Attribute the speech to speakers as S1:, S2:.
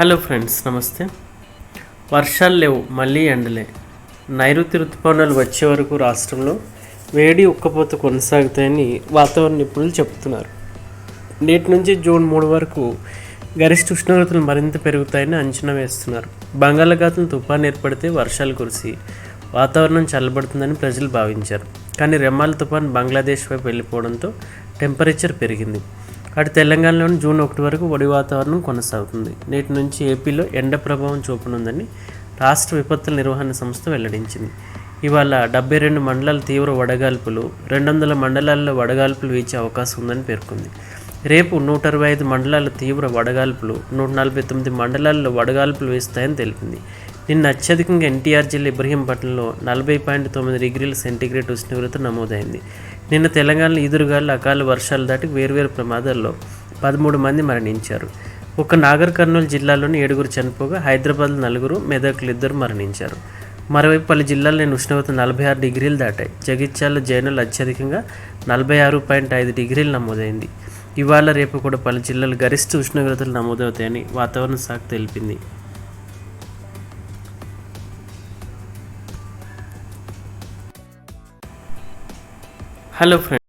S1: Hello friends నమస్తే. వర్షాలు లేవు మళ్ళీ ఎండలే. నైరుతి ఋతుపవనాలు వచ్చే వరకు రాష్ట్రంలో వేడి ఉక్కపోత కొనసాగుతాయని వాతావరణ నిపుణులు చెబుతున్నారు. నేటి నుంచి జూన్ మూడు వరకు గరిష్ట ఉష్ణోగ్రతలు మరింత పెరుగుతాయని అంచనా వేస్తున్నారు. బంగాళాఖాతం తుఫాన్ ఏర్పడితే వర్షాలు కురిసి వాతావరణం చల్లబడుతుందని ప్రజలు భావించారు. కానీ రెమ్మాల తుఫాన్ బంగ్లాదేశ్ వైపు వెళ్ళిపోవడంతో టెంపరేచర్ పెరిగింది. అటు తెలంగాణలోని జూన్ ఒకటి వరకు వడి వాతావరణం కొనసాగుతుంది. నేటి నుంచి ఏపీలో ఎండ ప్రభావం చూపనుందని రాష్ట్ర విపత్తుల నిర్వహణ సంస్థ వెల్లడించింది. ఇవాళ డెబ్బై రెండు మండలాల తీవ్ర వడగాల్పులు రెండు వందల మండలాల్లో వడగాల్పులు వీచే అవకాశం ఉందని పేర్కొంది. రేపు నూట అరవై ఐదు మండలాల తీవ్ర వడగాల్పులు నూట నలభై తొమ్మిది మండలాల్లో వడగాల్పులు వేస్తాయని తెలిపింది. నిన్న అత్యధికంగా ఎన్టీఆర్ జిల్లా ఇబ్రహీంపట్నంలో నలభై పాయింట్ తొమ్మిది డిగ్రీల సెంటీగ్రేడ్ ఉష్ణోగ్రత నమోదైంది. నిన్న తెలంగాణలో ఈదురుగాలు అకాల వర్షాలు దాటి వేర్వేరు ప్రమాదాల్లో పదమూడు మంది మరణించారు. ఒక నాగర్ కర్నూలు జిల్లాలోని ఏడుగురు చనిపోగా హైదరాబాద్ నలుగురు మెదక్లు ఇద్దరు మరణించారు. మరోవైపు పలు జిల్లాల్లో ఉష్ణోగ్రత నలభై ఆరు డిగ్రీలు దాటాయి. జగిత్యాల జైనులు అత్యధికంగా నలభై ఆరు పాయింట్ ఐదు డిగ్రీలు నమోదైంది. ఇవాళ రేపు కూడా పలు జిల్లాలు గరిష్ట ఉష్ణోగ్రతలు నమోదవుతాయని వాతావరణ శాఖ తెలిపింది. Hello friends